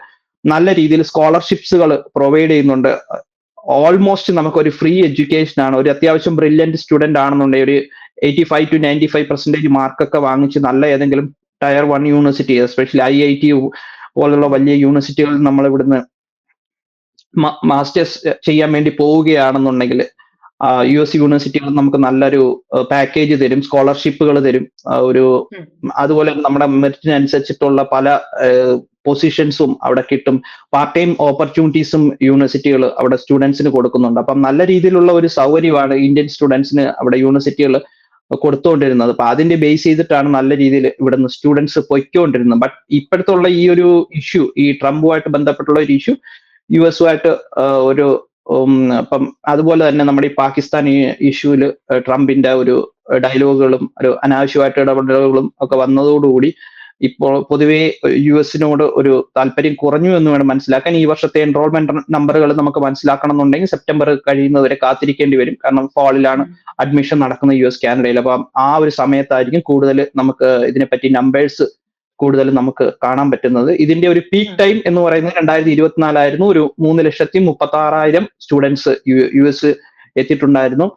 നല്ല രീതിയിൽ സ്കോളർഷിപ്സുകൾ പ്രൊവൈഡ് ചെയ്യുന്നുണ്ട്. ഓൾമോസ്റ്റ് നമുക്കൊരു ഫ്രീ എഡ്യൂക്കേഷൻ ആണ്. ഒരു അത്യാവശ്യം ബ്രില്യന്റ് സ്റ്റുഡന്റ് ആണെന്നുണ്ടെങ്കിൽ ഒരു eighty five to ninety five percentage മാർക്കൊക്കെ വാങ്ങിച്ച് നല്ല ഏതെങ്കിലും tier one university especially I I T പോലുള്ള വലിയ യൂണിവേഴ്സിറ്റികളിൽ നമ്മൾ ഇവിടുന്ന് മാസ്റ്റേഴ്സ് ചെയ്യാൻ വേണ്ടി പോവുകയാണെന്നുണ്ടെങ്കിൽ യു എസ് യൂണിവേഴ്സിറ്റികൾ നമുക്ക് നല്ലൊരു പാക്കേജ് തരും സ്കോളർഷിപ്പുകൾ തരും. ഒരു അതുപോലെ നമ്മുടെ മെറിറ്റിനനുസരിച്ചിട്ടുള്ള പല പൊസിഷൻസും അവിടെ കിട്ടും. പാർട്ട് ടൈം ഓപ്പർച്യൂണിറ്റീസും യൂണിവേഴ്സിറ്റികൾ അവിടെ സ്റ്റുഡൻസിന് കൊടുക്കുന്നുണ്ട്. അപ്പം നല്ല രീതിയിലുള്ള ഒരു സൗകര്യമാണ് ഇന്ത്യൻ സ്റ്റുഡൻസിന് അവിടെ യൂണിവേഴ്സിറ്റികൾ കൊടുത്തുകൊണ്ടിരുന്നത് അപ്പൊ അതിന്റെ ബേസ് ചെയ്തിട്ടാണ് നല്ല രീതിയിൽ ഇവിടുന്ന് സ്റ്റുഡൻസ് പൊയ്ക്കൊണ്ടിരുന്നത്. ബട്ട് ഇപ്പോഴത്തുള്ള ഈ ഒരു ഇഷ്യൂ ഈ ട്രംപുമായിട്ട് ബന്ധപ്പെട്ടുള്ള ഒരു ഇഷ്യൂ യു എസുമായിട്ട് ഒരു അപ്പം അതുപോലെ തന്നെ നമ്മുടെ ഈ പാകിസ്ഥാൻ ഇഷ്യൂവിൽ ട്രംപിന്റെ ഒരു ഡയലോഗുകളും ഒരു അനാവശ്യമായിട്ട് ഇടപെടലുകളും ഒക്കെ വന്നതോടുകൂടി ഇപ്പോൾ പൊതുവേ യു എസിനോട് ഒരു താല്പര്യം കുറഞ്ഞു എന്ന് വേണം മനസ്സിലാക്കാൻ. ഈ വർഷത്തെ എൻറോൾമെന്റ് നമ്പറുകൾ നമുക്ക് മനസ്സിലാക്കണം എന്നുണ്ടെങ്കിൽ സെപ്റ്റംബർ കഴിയുന്നവരെ കാത്തിരിക്കേണ്ടി വരും. കാരണം ഫാളിലാണ് അഡ്മിഷൻ നടക്കുന്നത് യു എസ് കാനഡയിൽ. അപ്പം ആ ഒരു സമയത്തായിരിക്കും കൂടുതൽ നമുക്ക് ഇതിനെപ്പറ്റി നമ്പേഴ്സ് കൂടുതൽ നമുക്ക് കാണാൻ പറ്റുന്നത്. ഇതിന്റെ ഒരു പീക്ക് ടൈം എന്ന് പറയുന്നത് രണ്ടായിരത്തി ഇരുപത്തിനാലായിരുന്നു ഒരു മൂന്ന് ലക്ഷത്തി മുപ്പത്തി ആറായിരം സ്റ്റുഡൻസ് യു എസ് എത്തിയിട്ടുണ്ടായിരുന്നു.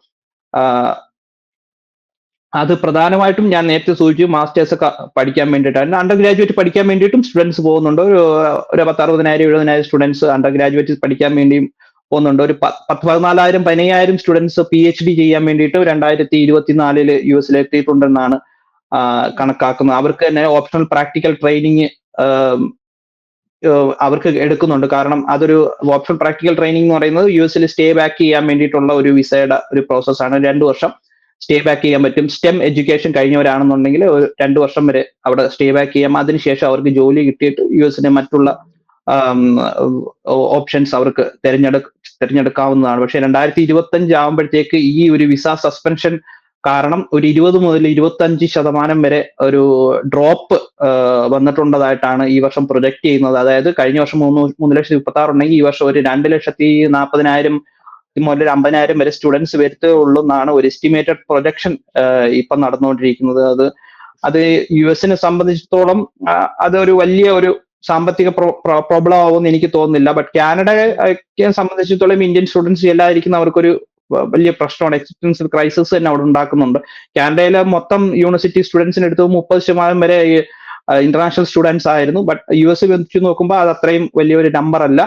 അത് പ്രധാനമായിട്ടും ഞാൻ നേരത്തെ സൂചിച്ചു മാസ്റ്റേഴ്സ് ഒക്കെ പഠിക്കാൻ വേണ്ടിയിട്ടാണ്. അണ്ടർ ഗ്രാജുവേറ്റ് പഠിക്കാൻ വേണ്ടിയിട്ടും സ്റ്റുഡൻസ് പോകുന്നുണ്ട്. ഒരു ഒരു പത്ത് അറുപതിനായിരം എഴുപതിനായിരം സ്റ്റുഡൻസ് അണ്ടർ ഗ്രാജുവേറ്റ് പഠിക്കാൻ വേണ്ടിയും പോകുന്നുണ്ട്. ഒരു പത്ത് പതിനാലായിരം പതിനയ്യായിരം സ്റ്റുഡൻസ് പി എച്ച് ഡി ചെയ്യാൻ വേണ്ടിയിട്ട് രണ്ടായിരത്തി ഇരുപത്തിനാലിൽ യു എസിൽ കണക്കാക്കുന്നത് അവർക്ക് തന്നെ ഓപ്ഷണൽ പ്രാക്ടിക്കൽ ട്രെയിനിങ് അവർക്ക് എടുക്കുന്നുണ്ട്. കാരണം അതൊരു ഓപ്ഷണൽ പ്രാക്ടിക്കൽ ട്രെയിനിങ് എന്ന് പറയുന്നത് യു എസിൽ സ്റ്റേ ബാക്ക് ചെയ്യാൻ വേണ്ടിയിട്ടുള്ള ഒരു വിസയുടെ ഒരു പ്രോസസ്സാണ് രണ്ടു വർഷം സ്റ്റേ ബാക്ക് ചെയ്യാൻ പറ്റും. സ്റ്റെം എഡ്യൂക്കേഷൻ കഴിഞ്ഞവരാണെന്നുണ്ടെങ്കിൽ രണ്ടു വർഷം വരെ അവിടെ സ്റ്റേ ബാക്ക് ചെയ്യാം. അതിനുശേഷം അവർക്ക് ജോലി കിട്ടിയിട്ട് യു എസിന് മറ്റുള്ള ഓപ്ഷൻസ് അവർക്ക് തിരഞ്ഞെടുക്ക തിരഞ്ഞെടുക്കാവുന്നതാണ്. പക്ഷെ രണ്ടായിരത്തി ഇരുപത്തി അഞ്ച് ആകുമ്പോഴത്തേക്ക് ഈ ഒരു വിസ സസ്പെൻഷൻ കാരണം ഒരു ഇരുപത് മുതൽ ഇരുപത്തി അഞ്ച് ശതമാനം വരെ ഒരു ഡ്രോപ്പ് വന്നിട്ടുള്ളതായിട്ടാണ് ഈ വർഷം പ്രൊജക്ട് ചെയ്യുന്നത്. അതായത് കഴിഞ്ഞ വർഷം മൂന്ന് മൂന്ന് ലക്ഷത്തി മുപ്പത്തി ആറ് ഉണ്ടെങ്കിൽ ഈ വർഷം ഒരു രണ്ട് ലക്ഷത്തി നാൽപ്പതിനായിരം മുതൽ അമ്പതിനായിരം വരെ സ്റ്റുഡൻസ് വരുത്തുള്ളൂ എന്നാണ് ഒരു എസ്റ്റിമേറ്റഡ് പ്രൊജക്ഷൻ ഇപ്പം നടന്നുകൊണ്ടിരിക്കുന്നത്. അത് അത് യു എസിനെ സംബന്ധിച്ചിടത്തോളം അതൊരു വലിയ ഒരു സാമ്പത്തിക പ്രോബ്ലം ആവുമെന്ന് എനിക്ക് തോന്നുന്നില്ല. ബട്ട് കാനഡയെ സംബന്ധിച്ചിടത്തോളം ഇന്ത്യൻ സ്റ്റുഡൻസ് എല്ലായിരിക്കും അവർക്കൊരു വലിയ പ്രശ്നമാണ്. എക്സിസ്റ്റൻഷ്യൽ ക്രൈസിസ് തന്നെ അവിടെ ഉണ്ടാക്കുന്നുണ്ട്. കാനഡയിലെ മൊത്തം യൂണിവേഴ്സിറ്റി സ്റ്റുഡൻസിന് എടുത്ത് മുപ്പത് ശതമാനം വരെ ഇന്റർനാഷണൽ സ്റ്റുഡൻസ് ആയിരുന്നു. ബട്ട് യു എസ് വെച്ച് നോക്കുമ്പോൾ അത് അത്രയും വലിയൊരു നമ്പർ അല്ല.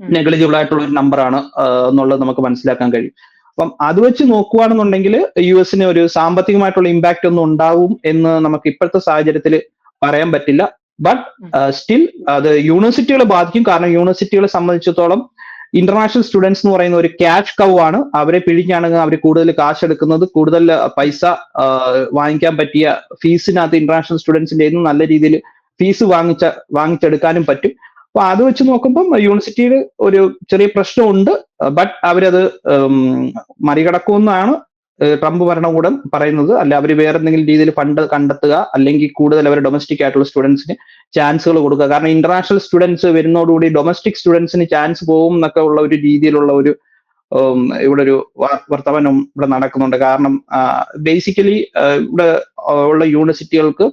നെഗ്ലിജിബിൾ ആയിട്ടുള്ള ഒരു നമ്പറാണ് എന്നുള്ളത് നമുക്ക് മനസ്സിലാക്കാൻ കഴിയും. അപ്പം അത് വെച്ച് നോക്കുകയാണെന്നുണ്ടെങ്കിൽ യു എസിന് ഒരു സാമ്പത്തികമായിട്ടുള്ള ഇമ്പാക്റ്റ് ഒന്നും ഉണ്ടാവും എന്ന് നമുക്ക് ഇപ്പോഴത്തെ സാഹചര്യത്തിൽ പറയാൻ പറ്റില്ല. ബട്ട് സ്റ്റിൽ അത് യൂണിവേഴ്സിറ്റികളെ ബാധിക്കും. കാരണം യൂണിവേഴ്സിറ്റികളെ സംബന്ധിച്ചിടത്തോളം ഇന്റർനാഷണൽ സ്റ്റുഡൻസ് എന്ന് പറയുന്ന ഒരു ക്യാഷ് കവ് ആണ്. അവരെ പിഴിഞ്ഞാണെങ്കിൽ അവർ കൂടുതൽ കാശ് എടുക്കുന്നത്. കൂടുതൽ പൈസ വാങ്ങിക്കാൻ പറ്റിയ ഫീസിനകത്ത് ഇന്റർനാഷണൽ സ്റ്റുഡൻസിന്റെ നല്ല രീതിയിൽ ഫീസ് വാങ്ങിച്ച വാങ്ങിച്ചെടുക്കാനും പറ്റും. അപ്പൊ അത് വെച്ച് നോക്കുമ്പോൾ യൂണിവേഴ്സിറ്റിയിൽ ഒരു ചെറിയ പ്രശ്നമുണ്ട്. ബട്ട് അവരത് മറികടക്കുമെന്നാണ് ട്രംപ് ഭരണകൂടം പറയുന്നത് അല്ല അവർ വേറെ എന്തെങ്കിലും രീതിയിൽ ഫണ്ട് കണ്ടെത്തുക അല്ലെങ്കിൽ കൂടുതൽ അവർ ഡൊമസ്റ്റിക് ആയിട്ടുള്ള സ്റ്റുഡൻസിന് ചാൻസുകൾ കൊടുക്കുക. കാരണം ഇന്റർനാഷണൽ സ്റ്റുഡൻസ് വരുന്നതോടുകൂടി ഡൊമസ്റ്റിക് സ്റ്റുഡൻസിന് ചാൻസ് പോകും എന്നൊക്കെ ഉള്ള ഒരു രീതിയിലുള്ള ഒരു ഇവിടെ ഒരു വർത്തമാനം ഇവിടെ നടക്കുന്നുണ്ട്. കാരണം ബേസിക്കലി ഇവിടെ ഉള്ള യൂണിവേഴ്സിറ്റികൾക്ക്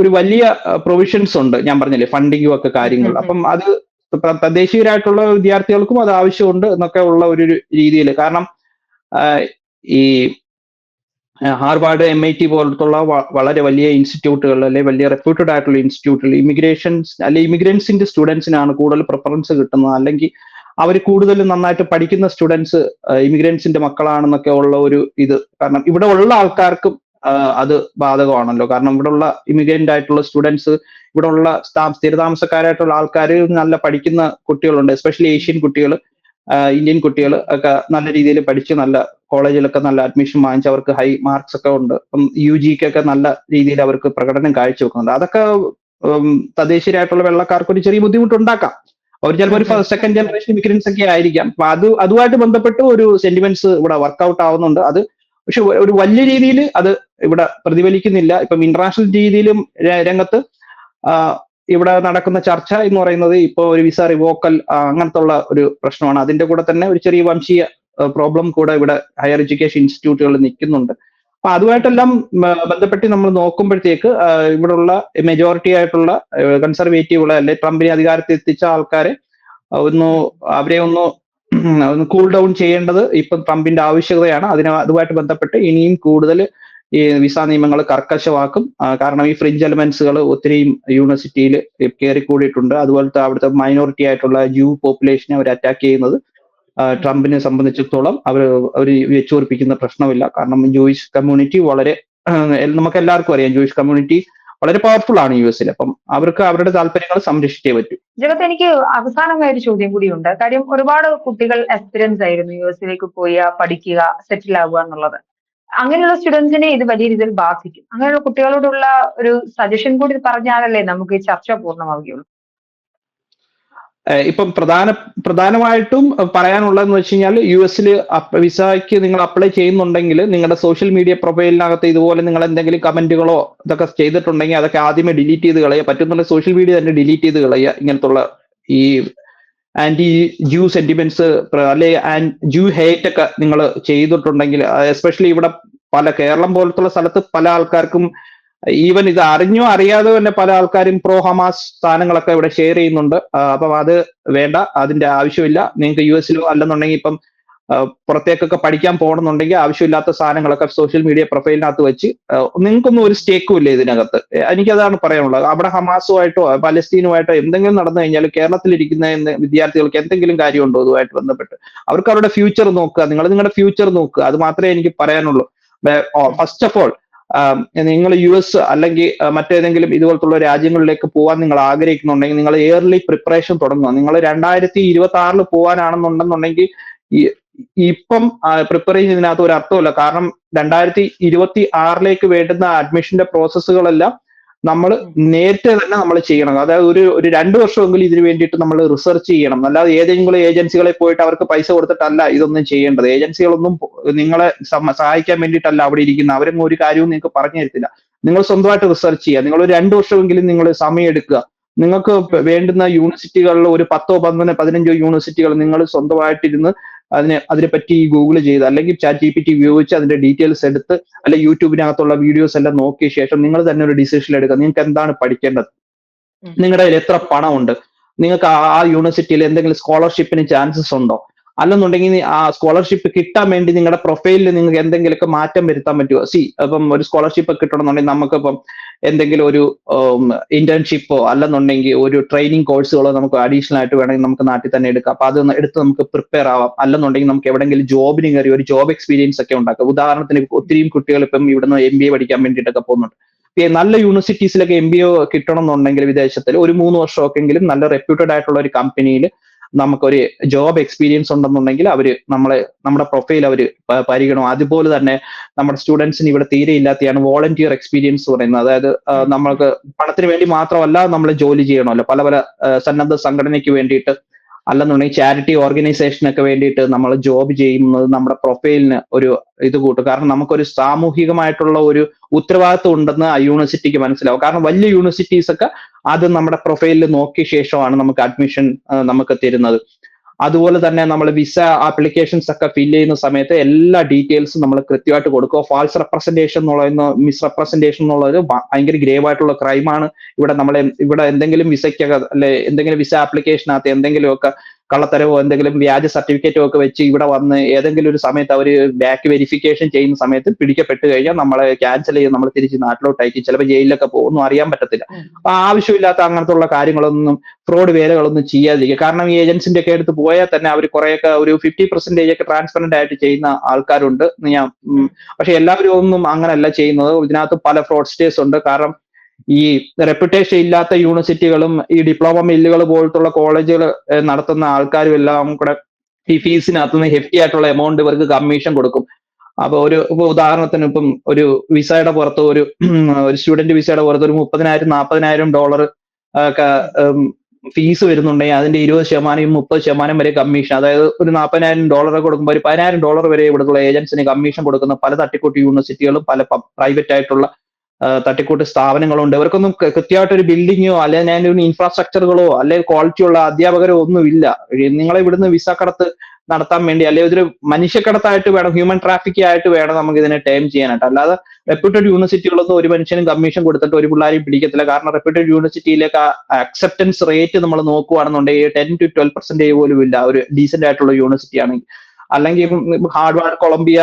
ഒരു വലിയ പ്രൊവിഷൻസ് ഉണ്ട്. ഞാൻ പറഞ്ഞില്ലേ ഫണ്ടിങ്ങും ഒക്കെ കാര്യങ്ങൾ. അപ്പം അത് തദ്ദേശീയരായിട്ടുള്ള വിദ്യാർത്ഥികൾക്കും അത് ആവശ്യമുണ്ട് എന്നൊക്കെ ഉള്ള ഒരു രീതിയിൽ. കാരണം ഈ ഹാർവാർഡ് എം ഐ ടി പോലത്തുള്ള വളരെ വലിയ ഇൻസ്റ്റിറ്റ്യൂട്ടുകൾ അല്ലെങ്കിൽ വലിയ റെപ്യൂട്ടഡ് ആയിട്ടുള്ള ഇൻസ്റ്റിറ്റ്യൂട്ടുകൾ ഇമിഗ്രേഷൻസ് അല്ലെങ്കിൽ ഇമിഗ്രൻസിന്റെ സ്റ്റുഡൻസിനാണ് കൂടുതൽ പ്രിഫറൻസ് കിട്ടുന്നത്. അല്ലെങ്കിൽ അവർ കൂടുതൽ നന്നായിട്ട് പഠിക്കുന്ന സ്റ്റുഡൻസ് ഇമിഗ്രൻസിന്റെ മക്കളാണെന്നൊക്കെ ഉള്ള ഒരു ഇത്. കാരണം ഇവിടെ ഉള്ള ആൾക്കാർക്കും അത് ബാധകമാണല്ലോ. കാരണം ഇവിടെ ഉള്ള ഇമിഗ്രന്റ് ആയിട്ടുള്ള സ്റ്റുഡൻസ് ഇവിടെ ഉള്ള സ്ഥാ- സ്ഥിരതാമസക്കാരായിട്ടുള്ള ആൾക്കാർ നല്ല പഠിക്കുന്ന കുട്ടികളുണ്ട്. എസ്പെഷ്യലി ഏഷ്യൻ കുട്ടികൾ ഇന്ത്യൻ കുട്ടികൾ ഒക്കെ നല്ല രീതിയിൽ പഠിച്ച് നല്ല കോളേജിലൊക്കെ നല്ല അഡ്മിഷൻ വാങ്ങിച്ച് അവർക്ക് ഹൈ മാർക്സ് ഒക്കെ ഉണ്ട്. അപ്പം യു ജിക്കൊക്കെ നല്ല രീതിയിൽ അവർക്ക് പ്രകടനം കാഴ്ചവെക്കുന്നുണ്ട്. അതൊക്കെ തദ്ദേശീയരായിട്ടുള്ള വെള്ളക്കാർക്ക് ഒരു ചെറിയ ബുദ്ധിമുട്ടുണ്ടാക്കാം. അവർ ചിലപ്പോൾ ഒരു. സെക്കൻഡ് ജനറേഷൻ ഇമിഗ്രൻസ് ഒക്കെ ആയിരിക്കാം. അപ്പൊ അത് അതുമായിട്ട് ബന്ധപ്പെട്ട് ഒരു സെന്റിമെന്റ്സ് ഇവിടെ വർക്ക്ഔട്ട് ആവുന്നുണ്ട്. അത് പക്ഷെ ഒരു വലിയ രീതിയിൽ അത് ഇവിടെ പ്രതിഫലിക്കുന്നില്ല. ഇപ്പം ഇന്റർനാഷണൽ രീതിയിലും രംഗത്ത് ഇവിടെ നടക്കുന്ന ചർച്ച എന്ന് പറയുന്നത് ഇപ്പോൾ ഒരു വിസ റിവോക്കൽ അങ്ങനത്തെ ഉള്ള ഒരു പ്രശ്നമാണ്. അതിന്റെ കൂടെ തന്നെ ഒരു ചെറിയ വംശീയ പ്രോബ്ലം കൂടെ ഇവിടെ ഹയർ എഡ്യൂക്കേഷൻ ഇൻസ്റ്റിറ്റ്യൂട്ടുകൾ നിൽക്കുന്നുണ്ട്. അപ്പൊ അതുമായിട്ടെല്ലാം ബന്ധപ്പെട്ട് നമ്മൾ നോക്കുമ്പോഴത്തേക്ക് ഇവിടെയുള്ള മെജോറിറ്റി ആയിട്ടുള്ള കൺസർവേറ്റീവ് ഉള്ള അല്ലെ ട്രംപിനെ അധികാരത്തിൽ എത്തിച്ച ആൾക്കാരെ ഒന്ന് അവരെ ഒന്ന് ഒന്ന് കൂൾ ഡൗൺ ചെയ്യേണ്ടത് ഇപ്പം ട്രംപിന്റെ ആവശ്യകതയാണ്. അതിന് അതുമായിട്ട് ബന്ധപ്പെട്ട് ഇനിയും കൂടുതൽ ഈ വിസ നിയമങ്ങൾ കർക്കശമാക്കും. കാരണം ഈ ഫ്രിഞ്ച് എലമെന്റ്സുകൾ ഒത്തിരി യൂണിവേഴ്സിറ്റിയിൽ കയറിക്കൂടിയിട്ടുണ്ട്. അതുപോലത്തെ അവിടുത്തെ മൈനോറിറ്റി ആയിട്ടുള്ള ജൂ പോപ്പുലേഷനെ അവർ അറ്റാക്ക് ചെയ്യുന്നത് ട്രംപിനെ സംബന്ധിച്ചിടത്തോളം അവർ അവർ വെച്ചുറപ്പിക്കുന്ന പ്രശ്നമില്ല. കാരണം ജൂയിഷ് കമ്മ്യൂണിറ്റി വളരെ നമുക്ക് എല്ലാവർക്കും അറിയാം ജൂയിഷ് കമ്മ്യൂണിറ്റി വളരെ പവർഫുൾ ആണ് യു എസിൽ അപ്പം അവർക്ക് അവരുടെ താല്പര്യങ്ങൾ സംരക്ഷിച്ചേ പറ്റൂ. ജഗത്ത് എനിക്ക് അവസാനമായ ഒരു ചോദ്യം കൂടിയുണ്ട് കാര്യം ഒരുപാട് കുട്ടികൾ എക്സ്പീരിയൻസ് ആയിരുന്നു യു എസിലേക്ക് പോയി പഠിക്കുക സെറ്റിൽ ആവുക എന്നുള്ളത്. അങ്ങനെയുള്ള സ്റ്റുഡൻസിനെ ഇത് വലിയ രീതിയിൽ ബാധിക്കും. അങ്ങനെയുള്ള കുട്ടികളോടുള്ള ഒരു സജഷൻ കൂടി പറഞ്ഞാലല്ലേ നമുക്ക് ഈ ചർച്ച പൂർണമാവുകയുള്ളൂ. ഇപ്പം പ്രധാന പ്രധാനമായിട്ടും പറയാനുള്ളതെന്ന് വെച്ച് കഴിഞ്ഞാൽ യു എസിൽ വിസയ്ക്ക് നിങ്ങൾ അപ്ലൈ ചെയ്യുന്നുണ്ടെങ്കിൽ നിങ്ങളുടെ സോഷ്യൽ മീഡിയ പ്രൊഫൈലിനകത്ത് ഇതുപോലെ നിങ്ങൾ എന്തെങ്കിലും കമന്റുകളോ ഇതൊക്കെ ചെയ്തിട്ടുണ്ടെങ്കിൽ അതൊക്കെ ആദ്യമേ ഡിലീറ്റ് ചെയ്ത് കളയുക. പറ്റുന്നുണ്ടെങ്കിൽ സോഷ്യൽ മീഡിയ തന്നെ ഡിലീറ്റ് ചെയ്ത് കളയുക. ഇങ്ങനത്തുള്ള ഈ ആന്റി ജൂ സെന്റിമെന്റ്സ് അല്ലെ ജൂ ഹേറ്റ് ഒക്കെ നിങ്ങൾ ചെയ്തിട്ടുണ്ടെങ്കിൽ എസ്പെഷ്യലി ഇവിടെ പല കേരളം പോലത്തുള്ള സ്ഥലത്ത് പല ആൾക്കാർക്കും ഈവൻ ഇത് അറിഞ്ഞോ അറിയാതെ തന്നെ പല ആൾക്കാരും പ്രോ ഹമാസ് സ്ഥാനങ്ങളൊക്കെ ഇവിടെ ഷെയർ ചെയ്യുന്നുണ്ട്. അപ്പം അത് വേണ്ട അതിന്റെ ആവശ്യമില്ല. നിങ്ങൾക്ക് യു എസിലോ അല്ലെന്നുണ്ടെങ്കിൽ ഇപ്പം പുറത്തേക്കൊക്കെ പഠിക്കാൻ പോകണമെന്നുണ്ടെങ്കിൽ ആവശ്യമില്ലാത്ത സാധനങ്ങളൊക്കെ സോഷ്യൽ മീഡിയ പ്രൊഫൈലിനകത്ത് വെച്ച് നിങ്ങൾക്കൊന്നും ഒരു സ്റ്റേക്കും ഇല്ല ഇതിനകത്ത്. എനിക്കതാണ് പറയാനുള്ളത്. അവിടെ ഹമാസുമായിട്ടോ പലസ്തീനുമായിട്ടോ എന്തെങ്കിലും നടന്നു കഴിഞ്ഞാൽ കേരളത്തിലിരിക്കുന്ന വിദ്യാർത്ഥികൾക്ക് എന്തെങ്കിലും കാര്യമുണ്ടോ ഇതുമായിട്ട് ബന്ധപ്പെട്ട്? അവർക്ക് അവരുടെ ഫ്യൂച്ചർ നോക്കുക. നിങ്ങൾ നിങ്ങളുടെ ഫ്യൂച്ചർ നോക്കുക. അത് മാത്രമേ എനിക്ക് പറയാനുള്ളൂ. ഫസ്റ്റ് ഓഫ് ഓൾ നിങ്ങൾ യു എസ് അല്ലെങ്കിൽ മറ്റേതെങ്കിലും ഇതുപോലത്തുള്ള രാജ്യങ്ങളിലേക്ക് പോകാൻ നിങ്ങൾ ആഗ്രഹിക്കുന്നുണ്ടെങ്കിൽ നിങ്ങൾ ഇയർലി പ്രിപ്പറേഷൻ തുടങ്ങുക. നിങ്ങൾ രണ്ടായിരത്തി ഇരുപത്തി ആറിൽ പോകാനാണെന്നുണ്ടെന്നുണ്ടെങ്കിൽ ഈ ഇപ്പം പ്രിപ്പയർ ചെയ്യുന്നതിനകത്ത് ഒരു അർത്ഥമില്ല കാരണം രണ്ടായിരത്തി ഇരുപത്തി ആറിലേക്ക് വേണ്ടുന്ന അഡ്മിഷന്റെ പ്രോസസ്സുകളെല്ലാം നമ്മൾ നേരത്തെ തന്നെ നമ്മൾ ചെയ്യണം. അതായത് ഒരു ഒരു രണ്ട് വർഷമെങ്കിലും ഇതിന് വേണ്ടിയിട്ട് നമ്മൾ റിസർച്ച് ചെയ്യണം. അല്ലാതെ ഏതെങ്കിലും ഏജൻസികളെ പോയിട്ട് അവർക്ക് പൈസ കൊടുത്തിട്ടല്ല ഇതൊന്നും ചെയ്യേണ്ടത്. ഏജൻസികളൊന്നും നിങ്ങളെ സഹായിക്കാൻ വേണ്ടിയിട്ടല്ല അവിടെ ഇരിക്കുന്നത്. അവരും ഒരു കാര്യവും നിങ്ങൾക്ക് പറഞ്ഞു തരത്തില്ല. നിങ്ങൾ സ്വന്തമായിട്ട് റിസർച്ച് ചെയ്യുക. നിങ്ങൾ ഒരു രണ്ട് വർഷമെങ്കിലും നിങ്ങൾ സമയം എടുക്കുക. നിങ്ങൾക്ക് വേണ്ടുന്ന യൂണിവേഴ്സിറ്റികളിൽ ഒരു പത്തോ പന്ത്രണ്ടോ പതിനഞ്ചോ യൂണിവേഴ്സിറ്റികൾ നിങ്ങൾ സ്വന്തമായിട്ടിരുന്ന് അതിനെ അതിനെപ്പറ്റി ഗൂഗിൾ ചെയ്ത് അല്ലെങ്കിൽ ചാറ്റ് ജി പി ടി ഉപയോഗിച്ച് അതിന്റെ ഡീറ്റെയിൽസ് എടുത്ത് അല്ലെ യൂട്യൂബിനകത്തുള്ള വീഡിയോസ് എല്ലാം നോക്കിയ ശേഷം നിങ്ങൾ തന്നെ ഒരു ഡിസിഷൻ എടുക്കുക. നിങ്ങൾക്ക് എന്താണ് പഠിക്കേണ്ടത്. നിങ്ങളുടെ കയ്യിൽ എത്ര പണമുണ്ട്? നിങ്ങൾക്ക് ആ യൂണിവേഴ്സിറ്റിയിൽ എന്തെങ്കിലും സ്കോളർഷിപ്പിന് ചാൻസസ് ഉണ്ടോ? അല്ലെന്നുണ്ടെങ്കിൽ ആ സ്കോളർഷിപ്പ് കിട്ടാൻ വേണ്ടി നിങ്ങളുടെ പ്രൊഫൈലിൽ നിങ്ങൾക്ക് എന്തെങ്കിലുമൊക്കെ മാറ്റം വരുത്താൻ പറ്റുമോ സി അപ്പം ഒരു സ്കോളർഷിപ്പ് കിട്ടണമെന്നുണ്ടെങ്കിൽ നമുക്കിപ്പം എന്തെങ്കിലും ഒരു ഇന്റേൺഷിപ്പോ അല്ലെന്നുണ്ടെങ്കിൽ ഒരു ട്രെയിനിങ് കോഴ്സുകളോ നമുക്ക് അഡീഷണൽ ആയിട്ട് വേണമെങ്കിൽ നമുക്ക് നാട്ടിൽ തന്നെ എടുക്കാം. അപ്പൊ അതൊന്ന് എടുത്ത് നമുക്ക് പ്രിപ്പയർ ആവാം. അല്ലെന്നുണ്ടെങ്കിൽ നമുക്ക് എവിടെയെങ്കിലും ജോബിന് കയറി ഒരു ജോബ് എക്സ്പീരിയൻസ് ഒക്കെ ഉണ്ടാക്കാം. ഉദാഹരണത്തിന് ഒത്തിരിയും കുട്ടികൾ ഇപ്പം ഇവിടുന്ന് എം ബി എ പഠിക്കാൻ വേണ്ടിയിട്ടൊക്കെ പോകുന്നുണ്ട്. നല്ല യൂണിവേഴ്സിറ്റീസിലൊക്കെ എം ബി എ കിട്ടണം എന്നുണ്ടെങ്കിൽ വിദേശത്തിൽ ഒരു മൂന്ന് വർഷമൊക്കെങ്കിലും നല്ല റെപ്യൂട്ടഡ് ആയിട്ടുള്ള ഒരു കമ്പനിയിൽ നമുക്കൊരു ജോബ് എക്സ്പീരിയൻസ് ഉണ്ടെന്നുണ്ടെങ്കിൽ അവർ നമ്മളെ നമ്മുടെ പ്രൊഫൈൽ അവർ പരിഗണവും അതുപോലെ തന്നെ നമ്മുടെ സ്റ്റുഡൻസിന് ഇവിടെ തീരെ ഇല്ലാത്തതാണ് വോളണ്ടിയർ എക്സ്പീരിയൻസ് പറയുന്നത്. അതായത് നമ്മൾക്ക് പണത്തിന് വേണ്ടി മാത്രമല്ല നമ്മൾ ജോലി ചെയ്യണമല്ലോ. പല പല സന്നദ്ധ സംഘടനയ്ക്ക് വേണ്ടിയിട്ട് അല്ലെന്നുണ്ടെങ്കിൽ ചാരിറ്റി ഓർഗനൈസേഷനൊക്കെ വേണ്ടിയിട്ട് നമ്മൾ ജോബ് ചെയ്യുന്നത് നമ്മുടെ പ്രൊഫൈലിന് ഒരു ഇത് കൂട്ടും. കാരണം നമുക്കൊരു സാമൂഹികമായിട്ടുള്ള ഒരു ഉത്തരവാദിത്വം ഉണ്ടെന്ന് ആ യൂണിവേഴ്സിറ്റിക്ക് മനസ്സിലാവും. കാരണം വലിയ യൂണിവേഴ്സിറ്റീസ് ഒക്കെ അത് നമ്മുടെ പ്രൊഫൈലിൽ നോക്കിയ ശേഷമാണ് നമുക്ക് അഡ്മിഷൻ നമുക്ക് തരുന്നത്. അതുപോലെ തന്നെ നമ്മൾ വിസ ആപ്ലിക്കേഷൻസ് ഒക്കെ ഫിൽ ചെയ്യുന്ന സമയത്ത് എല്ലാ ഡീറ്റെയിൽസും നമ്മൾ കൃത്യമായിട്ട് കൊടുക്കുക. ഫാൾസ് റെപ്രസെന്റേഷൻ എന്നുള്ള മിസ് റെപ്രസെന്റേഷൻ എന്നുള്ളത് ഭയങ്കര ഗ്രേവ് ആയിട്ടുള്ള ക്രൈമാണ് ഇവിടെ നമ്മൾ ഇവിടെ എന്തെങ്കിലും വിസയ്ക്കൊക്കെ അല്ലെ എന്തെങ്കിലും വിസ ആപ്ലിക്കേഷനകത്ത് എന്തെങ്കിലുമൊക്കെ കള്ളത്തരവോ എന്തെങ്കിലും വ്യാജ സർട്ടിഫിക്കറ്റോ ഒക്കെ വെച്ച് ഇവിടെ വന്ന് ഏതെങ്കിലും ഒരു സമയത്ത് അവർ ബാക്ക് വെരിഫിക്കേഷൻ ചെയ്യുന്ന സമയത്ത് പിടിക്കപ്പെട്ട് കഴിഞ്ഞാൽ നമ്മളെ ക്യാൻസൽ ചെയ്ത് നമ്മൾ തിരിച്ച് നാട്ടിലോട്ട് അയക്കും. ചിലപ്പോൾ ജയിലിലൊക്കെ പോകും ഒന്നും അറിയാൻ പറ്റത്തില്ല. അപ്പൊ ആവശ്യമില്ലാത്ത അങ്ങനത്തെ ഉള്ള കാര്യങ്ങളൊന്നും ഫ്രോഡ് വേലകളൊന്നും ചെയ്യാതിരിക്കുക. കാരണം ഈ ഏജൻസിന്റെ ഒക്കെ അടുത്ത് പോയാൽ തന്നെ അവർ കുറെയൊക്കെ ഒരു ഫിഫ്റ്റി പെർസെന്റേജ് ഒക്കെ ട്രാൻസ്പെറന്റ് ആയിട്ട് ചെയ്യുന്ന ആൾക്കാരുണ്ട് ഞാൻ പക്ഷെ എല്ലാവരും ഒന്നും അങ്ങനല്ല ചെയ്യുന്നത്. ഇതിനകത്ത് പല ഫ്രോഡ്സ്റ്റേഴ്സ് ഉണ്ട്. കാരണം ഈ റെപ്യൂട്ടേഷൻ ഇല്ലാത്ത യൂണിവേഴ്സിറ്റികളും ഈ ഡിപ്ലോമ മില്ലുകൾ പോലത്തുള്ള കോളേജുകൾ നടത്തുന്ന ആൾക്കാരും എല്ലാം കൂടെ ഈ ഫീസിനകത്ത് നിന്ന് ഹെഫ്റ്റി ആയിട്ടുള്ള എമൗണ്ട് ഇവർക്ക് കമ്മീഷൻ കൊടുക്കും. അപ്പൊ ഒരു ഉദാഹരണത്തിന് ഇപ്പം ഒരു വിസയുടെ പുറത്ത് ഒരു ഒരു സ്റ്റുഡന്റ് വിസയുടെ പുറത്ത് ഒരു മുപ്പതിനായിരം നാൽപ്പതിനായിരം ഡോളർ ഫീസ് വരുന്നുണ്ടെങ്കിൽ അതിന്റെ ഇരുപത് ശതമാനം മുപ്പത് ശതമാനം വരെ കമ്മീഷൻ അതായത് ഒരു നാൽപ്പതിനായിരം ഡോളർ കൊടുക്കുമ്പോൾ ഒരു പതിനായിരം ഡോളർ വരെ ഇവിടുത്തെ ഏജൻസിന് കമ്മീഷൻ കൊടുക്കുന്ന പല തട്ടിക്കൂട്ടി യൂണിവേഴ്സിറ്റികളും പല പ്രൈവറ്റ് ആയിട്ടുള്ള തട്ടിക്കൂട്ട് സ്ഥാപനങ്ങളുണ്ട്. ഇവർക്കൊന്നും കൃത്യമായിട്ട് ഒരു ബിൽഡിങ്ങോ അല്ലെങ്കിൽ ഒരു ഇൻഫ്രാസ്ട്രക്ചറുകളോ അല്ലെങ്കിൽ ക്വാളിറ്റി ഉള്ള അധ്യാപകരോ ഒന്നും ഇല്ല നിങ്ങളെ ഇവിടുന്ന് വിസ കടത്ത് നടത്താൻ വേണ്ടി അല്ലെങ്കിൽ ഒരു മനുഷ്യക്കടത്തായിട്ട് വേണം ഹ്യൂമൻ ട്രാഫിക് ആയിട്ട് വേണം നമുക്ക് ഇതിനെ ടൈം ചെയ്യാനായിട്ട്. അല്ലാതെ റെപ്യൂട്ടഡ് യൂണിവേഴ്സിറ്റികളൊന്നും ഒരു മനുഷ്യനും കമ്മീഷൻ കൊടുത്തിട്ട് ഒരു പിള്ളേരെയും പിടിക്കത്തില്ല. കാരണം റെപ്യൂട്ടഡ് യൂണിവേഴ്സിറ്റിയിലേക്ക് അക്സെപ്റ്റൻസ് റേറ്റ് നമ്മൾ നോക്കുകയാണെന്നുണ്ടെങ്കിൽ ടെൻ ടു ട്വൽവ് പെർസെന്റേജ് പോലും ഇല്ല. ഒരു ഡീസെന്റ് ആയിട്ടുള്ള യൂണിവേഴ്സിറ്റി ആണെങ്കിൽ. അല്ലെങ്കിൽ ഹാർഡ്വാർഡ് കൊളംബിയ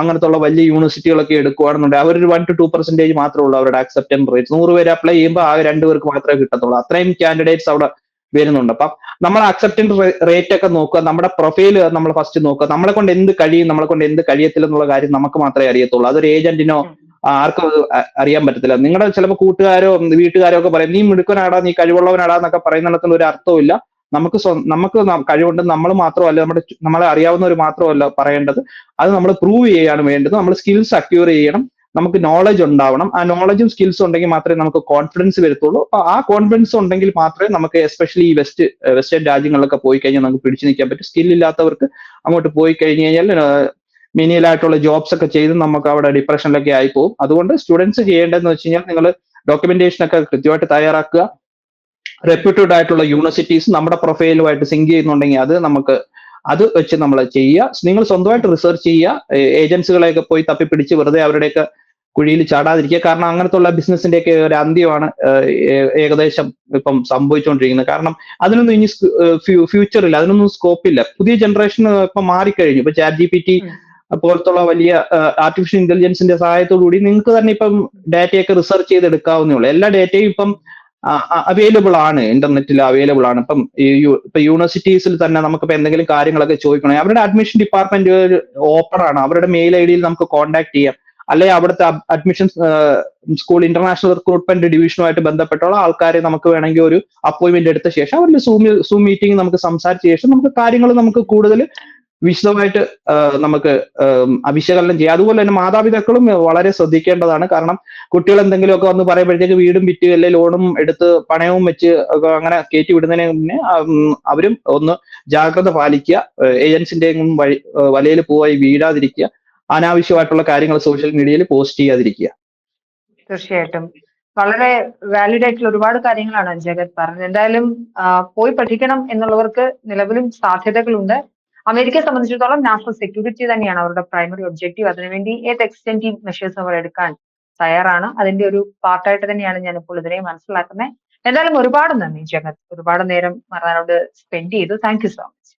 അങ്ങനത്തെ ഉള്ള വലിയ യൂണിവേഴ്സിറ്റികളൊക്കെ എടുക്കുകയാണെന്നുണ്ടെങ്കിൽ അവരൊരു വൺ ടു ടു പെർസെന്റേജ് മാത്രമേ ഉള്ളൂ അവരുടെ അക്സെപ്റ്റൻസ് റേറ്റ് നൂറ് പേര് അപ്ലൈ ചെയ്യുമ്പോൾ ആ രണ്ട് പേർക്ക് മാത്രമേ കിട്ടത്തുള്ളൂ. അത്രയും കാൻഡിഡേറ്റ്സ് അവിടെ വരുന്നുണ്ട്. അപ്പം നമ്മൾ അക്സെപ്റ്റൻസ് റേറ്റ് ഒക്കെ നോക്കുക നമ്മുടെ പ്രൊഫൈൽ നമ്മൾ ഫസ്റ്റ് നോക്കുക. നമ്മളെ കൊണ്ട് എന്ത് കഴിയും നമ്മളെ കൊണ്ട് എന്ത് കഴിയത്തില്ല എന്നുള്ള കാര്യം നമുക്ക് മാത്രമേ അറിയത്തുള്ളൂ. അതൊരു ഏജന്റിനോ ആർക്കും അറിയാൻ പറ്റത്തില്ല. നിങ്ങളുടെ ചിലപ്പോൾ കൂട്ടുകാരോ വീട്ടുകാരോ ഒക്കെ പറയും നീ മിടുക്കനാടാ നീ കഴിവുള്ളവനാടാ എന്നൊക്കെ പറയുന്നിടത്തുള്ള ഒരു അർത്ഥമില്ല നമുക്ക് നമുക്ക് കഴിവുണ്ട്. നമ്മൾ മാത്രമല്ല നമ്മുടെ നമ്മളെ അറിയാവുന്നവർ മാത്രമല്ല പറയേണ്ടത്. അത് നമ്മൾ പ്രൂവ് ചെയ്യാണ് വേണ്ടത്. നമ്മൾ സ്കിൽസ് അക്യൂർ ചെയ്യണം. നമുക്ക് നോളജ് ഉണ്ടാവണം. ആ നോളജും സ്കിൽസും ഉണ്ടെങ്കിൽ മാത്രമേ നമുക്ക് കോൺഫിഡൻസ് വരത്തുള്ളൂ. ആ കോൺഫിഡൻസ് ഉണ്ടെങ്കിൽ മാത്രമേ നമുക്ക് എസ്പെഷ്യലി ഈ വെസ്റ്റ് വെസ്റ്റേൺ രാജ്യങ്ങളിലൊക്കെ പോയി കഴിഞ്ഞാൽ നമുക്ക് പിടിച്ചു നിൽക്കാൻ പറ്റും. സ്കിൽ ഇല്ലാത്തവർക്ക് അങ്ങോട്ട് പോയി കഴിഞ്ഞു കഴിഞ്ഞാൽ മിനിയലായിട്ടുള്ള ജോബ്സ് ഒക്കെ ചെയ്ത് നമുക്ക് അവിടെ ഡിപ്രഷനിലൊക്കെ ആയി പോകും. അതുകൊണ്ട് സ്റ്റുഡൻസ് ചെയ്യേണ്ടതെന്ന് വെച്ച് കഴിഞ്ഞാൽ നിങ്ങൾ ഡോക്യുമെന്റേഷൻ ഒക്കെ കൃത്യമായിട്ട് തയ്യാറാക്കുക. റെപ്യൂട്ടഡ് ആയിട്ടുള്ള യൂണിവേഴ്സിറ്റീസ് നമ്മുടെ പ്രൊഫൈലുമായിട്ട് സിങ്ക് ചെയ്യുന്നുണ്ടെങ്കിൽ അത് നമുക്ക് അത് വെച്ച് നമ്മൾ ചെയ്യുക. നിങ്ങൾ സ്വന്തമായിട്ട് റിസർച്ച് ചെയ്യുക. ഏജൻസികളെയൊക്കെ പോയി തപ്പിപ്പിടിച്ച് വെറുതെ അവരുടെയൊക്കെ കുഴിയിൽ ചാടാതിരിക്കുക. കാരണം അങ്ങനത്തെ ഉള്ള ബിസിനസിന്റെ ഒക്കെ ഒരു അന്ത്യമാണ് ഏകദേശം ഇപ്പം സംഭവിച്ചുകൊണ്ടിരിക്കുന്നത് കാരണം അതിനൊന്നും ഇനി ഫ്യൂച്ചറിൽ അതിനൊന്നും സ്കോപ്പ് ഇല്ല. പുതിയ ജനറേഷൻ ഇപ്പൊ മാറിക്കഴിഞ്ഞു. ഇപ്പൊ ചാറ്റ് ജി പി ടി പോലത്തുള്ള വലിയ ആർട്ടിഫിഷ്യൽ ഇന്റലിജൻസിന്റെ സഹായത്തോടു കൂടി നിങ്ങൾക്ക് തന്നെ ഇപ്പം ഡാറ്റയൊക്കെ റിസർച്ച് ചെയ്തെടുക്കാവുന്നേ ഉള്ളൂ. എല്ലാ ഡാറ്റയും ഇപ്പം അവൈലബിൾ ആണ്. ഇന്റർനെറ്റിൽ അവൈലബിൾ ആണ്. ഇപ്പം ഇപ്പൊ യൂണിവേഴ്സിറ്റീസിൽ തന്നെ നമുക്കിപ്പോ എന്തെങ്കിലും കാര്യങ്ങളൊക്കെ ചോദിക്കണം അവരുടെ അഡ്മിഷൻ ഡിപ്പാർട്ട്മെന്റ് ഓപ്പൺ ആണ്. അവരുടെ മെയിൽ ഐ ഡിയിൽ നമുക്ക് കോൺടാക്ട് ചെയ്യാം. അല്ലെ അവിടുത്തെ അഡ്മിഷൻ സ്കൂൾ ഇന്റർനാഷണൽ റിക്രൂട്ട്മെന്റ് ഡിവിഷനുമായിട്ട് ബന്ധപ്പെട്ടുള്ള ആൾക്കാരെ നമുക്ക് വേണമെങ്കിൽ ഒരു അപ്പോയിന്റ്മെന്റ് എടുത്ത ശേഷം അവരുടെ സൂം സൂം മീറ്റിംഗ് നമുക്ക് സംസാരിച്ച ശേഷം നമുക്ക് കാര്യങ്ങൾ നമുക്ക് കൂടുതൽ വിശദമായിട്ട് നമുക്ക് ഉം, വിശകലനം ചെയ്യാം. അതുപോലെ തന്നെ മാതാപിതാക്കളും വളരെ ശ്രദ്ധിക്കേണ്ടതാണ്. കാരണം കുട്ടികൾ എന്തെങ്കിലുമൊക്കെ വന്ന് പറയുമ്പോഴത്തേക്ക് വീടും വിറ്റ് അല്ലെ ലോണും എടുത്ത് പണയവും വെച്ച് അങ്ങനെ കയറ്റി വിടുന്നതിന് മുന്നേ അവരും ഒന്ന് ജാഗ്രത പാലിക്കുക. ഏജൻസിന്റെ വഴി വലയിൽ പോയി വീഴാതിരിക്കുക. അനാവശ്യമായിട്ടുള്ള കാര്യങ്ങൾ സോഷ്യൽ മീഡിയയിൽ പോസ്റ്റ് ചെയ്യാതിരിക്കുക. തീർച്ചയായിട്ടും. വളരെ വാലിഡ് ആയിട്ടുള്ള ഒരുപാട് കാര്യങ്ങളാണ് ജഗത് പറഞ്ഞത്. എന്തായാലും പോയി പഠിക്കണം എന്നുള്ളവർക്ക് നിലവിലും സാധ്യതകളുണ്ട്. അമേരിക്കയെ സംബന്ധിച്ചിടത്തോളം നാഷണൽ സെക്യൂരിറ്റി തന്നെയാണ് അവരുടെ പ്രൈമറി ഒബ്ജക്റ്റീവ് അതിനുവേണ്ടി ഏത് എക്സ്റ്റെന്റീവ് മെഷേഴ്സ് അവർ എടുക്കാൻ തയ്യാറാണ്? അതിന്റെ ഒരു പാർട്ടായിട്ട് തന്നെയാണ് ഞാൻ ഇപ്പോൾ ഇതിനെ മനസ്സിലാക്കുന്നത്. എന്തായാലും ഒരുപാട് നന്ദി ജഗത്. ഒരുപാട് നേരം മറാനോട് സ്പെൻഡ് ചെയ്തു. Thank you so much